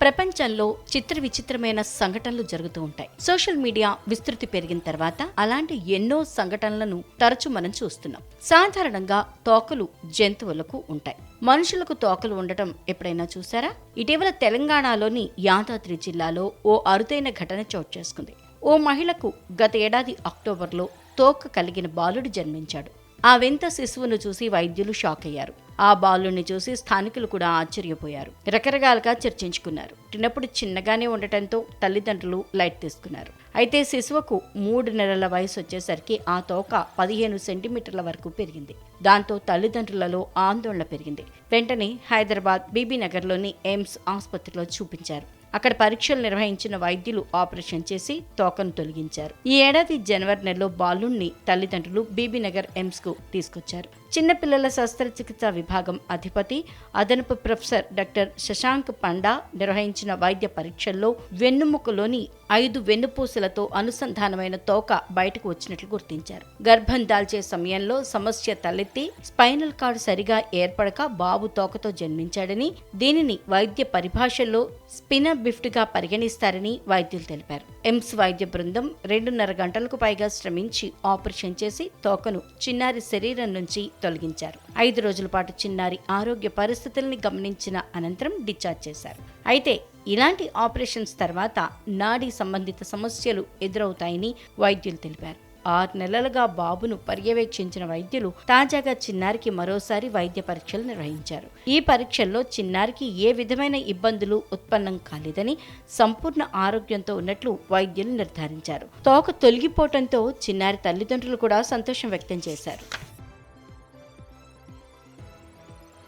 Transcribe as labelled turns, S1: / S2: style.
S1: ప్రపంచంలో చిత్ర విచిత్రమైన సంఘటనలు జరుగుతూ ఉంటాయి. సోషల్ మీడియా విస్తృతి పెరిగిన తర్వాత అలాంటి ఎన్నో సంఘటనలను తరచు మనం చూస్తున్నాం. సాధారణంగా తోకలు జంతువులకు ఉంటాయి. మనుషులకు తోకలు ఉండటం ఎప్పుడైనా చూసారా ఇటీవల తెలంగాణలోని యాదాద్రి జిల్లాలో ఓ అరుదైన ఘటన చోటు చేసుకుంది. ఓ మహిళకు గత ఏడాది అక్టోబర్లో తోక కలిగిన బాలుడు జన్మించాడు. ఆ వింత శిశువును చూసి వైద్యులు షాక్ అయ్యారు. ఆ బాలుని చూసి స్థానికులు కూడా ఆశ్చర్యపోయారు. రకరకాలుగా చర్చించుకున్నారు. చిన్నప్పుడు చిన్నగానే ఉండటంతో తల్లిదండ్రులు లైట్ తీసుకున్నారు. అయితే శిశువుకు మూడు నెలల వయసు వచ్చేసరికి ఆ తోక పదిహేను సెంటీమీటర్ల వరకు పెరిగింది. దాంతో తల్లిదండ్రులలో ఆందోళన పెరిగింది. వెంటనే హైదరాబాద్ బీబీనగర్లోని ఎయిమ్స్ ఆసుపత్రిలో చూపించారు. అక్కడ పరీక్షలు నిర్వహించిన వైద్యులు ఆపరేషన్ చేసి తోకను తొలగించారు. ఈ ఏడాది జనవరి నెలలో బాలుణ్ణి తల్లిదండ్రులు బీబీనగర్ ఎయిమ్స్కు తీసుకొచ్చారు. చిన్నపిల్లల శస్త్రచికిత్స విభాగం అధిపతి అదనపు ప్రొఫెసర్ డాక్టర్ శశాంక్ పండా నిర్వహించిన వైద్య పరీక్షల్లో వెన్నుముకలోని ఐదు వెన్నుపూసలతో అనుసంధానమైన తోక బయటకు వచ్చినట్లు గుర్తించారు. గర్భం దాల్చే సమయంలో సమస్య తలెత్తి స్పైనల్ కార్డ్ సరిగా ఏర్పడక బాబు తోకతో జన్మించాడని దీనిని వైద్య పరిభాషల్లో స్పినర్ బిఫ్ట్గా పరిగణిస్తారని వైద్యులు తెలిపారు. ఎమ్స్ వైద్య బృందం రెండున్నర గంటలకు పైగా శ్రమించి ఆపరేషన్ చేసి తోకను చిన్నారి శరీరం నుంచి తొలగించారు. ఐదు రోజుల పాటు చిన్నారి ఆరోగ్య పరిస్థితుల్ని గమనించిన అనంతరం డిశ్చార్జ్ చేశారు. అయితే ఇలాంటి ఆపరేషన్స్ తర్వాత నాడీ సంబంధిత సమస్యలు ఎదురవుతాయని వైద్యులు తెలిపారు. ఆరు నెలలుగా బాబును పర్యవేక్షించిన వైద్యులు తాజాగా చిన్నారికి మరోసారి వైద్య పరీక్షలు నిర్వహించారు. ఈ పరీక్షల్లో చిన్నారికి ఏ విధమైన ఇబ్బందులు ఉత్పన్నం కాలేదని సంపూర్ణ ఆరోగ్యంతో ఉన్నట్లు వైద్యులు నిర్ధారించారు. తోక తొలగిపోవడంతో చిన్నారి తల్లిదండ్రులు కూడా సంతోషం వ్యక్తం చేశారు.